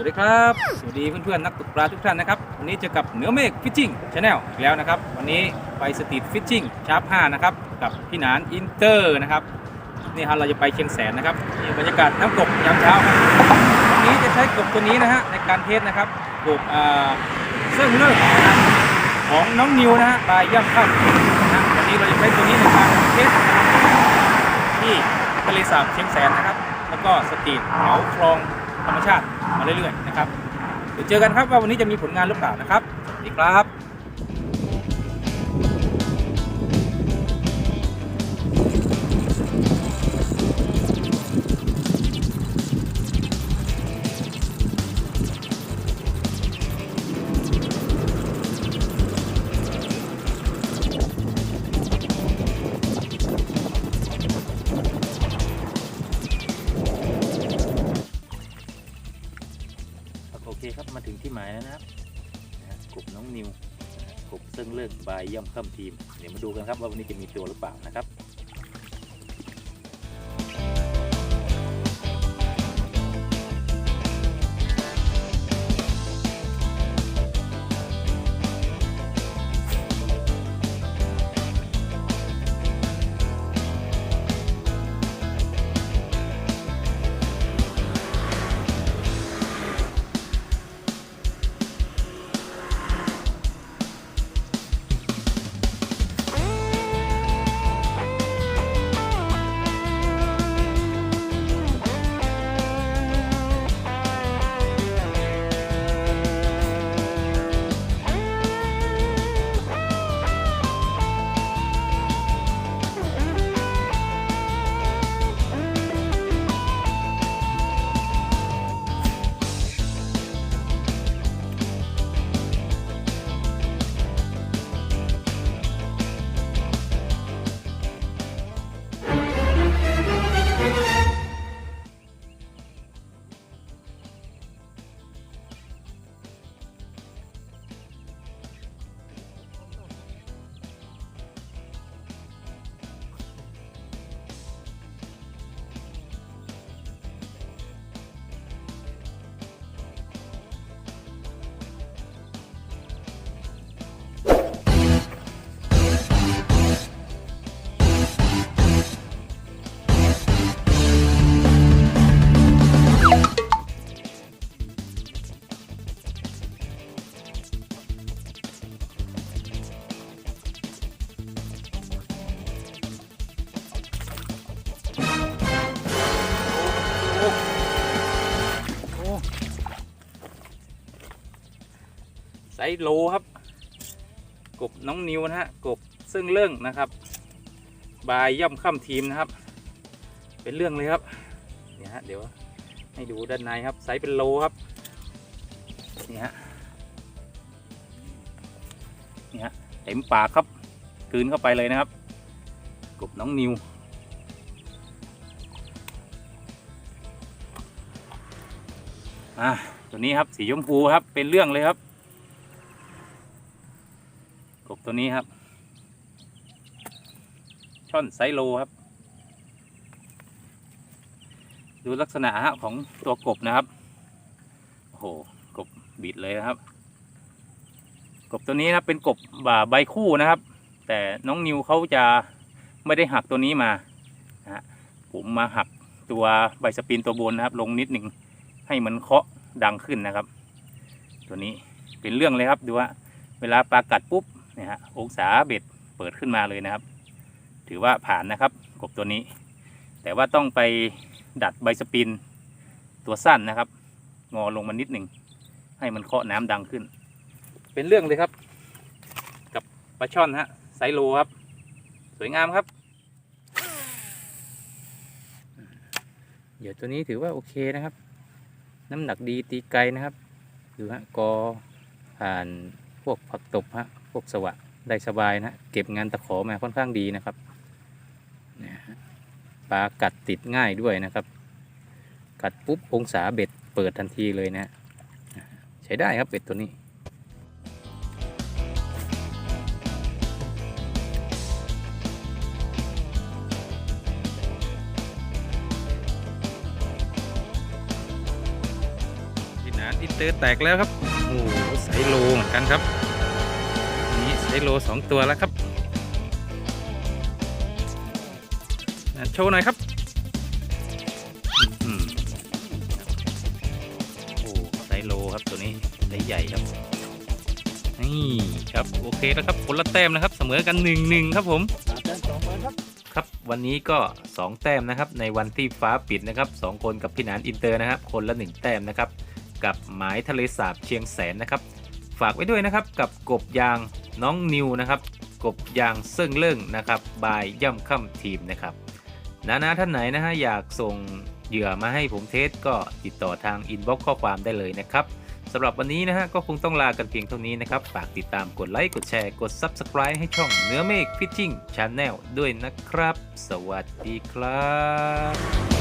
วัสดีครับ สวัสดีเพื่อนๆนักตกปลาทุกท่านนะครับ วันนี้เจอกับเหนือเมฆฟิชชิ่งชาแนลอีกแล้วนะครับ วันนี้ไปสตรีทฟิชชิ่งชาร์ป5นะครับ กับพี่หนานอินเตอร์นะครับ นี่ฮะเราจะไปเชียงแสนนะครับนี่บรรยากาศน้ำกบยามเช้าครับวันนี้จะใช้กบตัวนี้นะฮะในการเทสนะครับกบอ่าเสื้อเลิกของน้องนิวนะฮะบายย่ำค่ำนะฮะวันนี้เราจะใช้ตัวนี้ในการเทสที่ทะเลสาบเชียงแสนนะครับ แล้วก็สตรีทเขาคลอง ธรรมชาติมาเรื่อยๆนะครับเดี๋ยวเจอกันครับว่าวันนี้จะมีผลงานหรือเปล่านะครับสวัสดีครับ คครับมาถึงที่หมายแล้วนะครับกลุ่มน้องนิวกลุ่มซึ่งเลิกบายย่อมค่ำทีม เดี๋ยวมาดูกันครับว่าวันนี้จะมีตัวหรือเปล่านะครับ ส์โลครับ กบน้องนิวนะฮะกบซึ่งเรื่องนะครับ บายย่ำค่ำทีมนะครับ เป็นเรื่องเลยครับเนี่ยฮะเดี๋ยวให้ดูด้านในครับไซส์เป็นโลครับนี่ฮะนี่ฮะเต็มปากครับกืนเข้าไปเลยนะครับ กบน้องนิวอ่าตัวนี้ครับสีชมพูครับเป็นเรื่องเลยครับ กบตัวนี้ครับ ช่อนไซโลครับ ดูลักษณะฮะของตัวกบนะครับโอ้โหกบบิดเลยนะครับ กบตัวนี้นะเป็นกบบ่าใบคู่นะครับ แต่น้องนิวเขาจะไม่ได้หักตัวนี้มานะฮะผมมาหักตัวใบสปินตัวบนนะครับ ลงนิดหนึ่งให้มันเคาะดังขึ้นนะครับ ตัวนี้เป็นเรื่องเลยครับดูว่าเวลาปลากัดปุ๊บ นี่ฮะองศาเบ็ดเปิดขึ้นมาเลยนะครับ ถือว่าผ่านนะครับกบตัวนี้ แต่ว่าต้องไปดัดใบสปินตัวสั้นนะครับ งอลงมานิดหนึ่งให้มันเคาะน้ำดังขึ้น เป็นเรื่องเลยครับ กับปลาช่อนฮะไซโลครับ สวยงามครับเหยื่อตัวนี้ถือว่าโอเคนะครับ น้ำหนักดีตีไกลนะครับ ดูฮะกอผ่าน วกผักตบฮะพวกสวะได้สบายนะ เก็บงานตะขอมาค่อนข้างดีนะครับเนี่ยฮะปลากัดติดง่ายด้วยนะครับ กัดปุ๊บองศาเบ็ดเปิดทันทีเลยนะใช้ได้ครับเบ็ดตัวนี้นานอินเตอแตกแล้วครับ โอ้โหไซโลเหมือนกันครับ นี่ไซโลสองตัวแล้วครับอะโชว์หน่อยครับอื้อหือโอ้ไซโลครับตัวนี้ไซส์ใหญ่ครับ นี่ครับโอเคแล้วครับคนละแต้มนะครับ เสมอกันหนึ่งหนึ่งครับผมสามแต้มสองบอลครับครับวันนี้ก็ 2 แต้มนะครับในวันที่ฟ้าปิดนะครับสองคนกับพี่หนานอินเตอร์นะครับ คนละ 1 แต้มนะครับ กับหมายทะเลสาบเชียงแสนนะครับ ฝากไว้ด้วยนะครับกับกบยางน้องนิวนะครับกบยางเซิ่งเลิ่งนะครับบายย่ำค่ำทีมนะครับนานาท่านไหนนะฮะอยากส่งเหยื่อมาให้ผมเทสก็ติดต่อทางอินบ็อกข้อความได้เลยนะครับสำหรับวันนี้นะฮะก็คงต้องลากันเพียงเท่านี้นะครับ ฝากติดตามกดไลค์ กดแชร์ กด Subscribe ให้ช่องเนื้อเมฆฟิชชิ่งชาแนลด้วยนะครับ สวัสดีครับ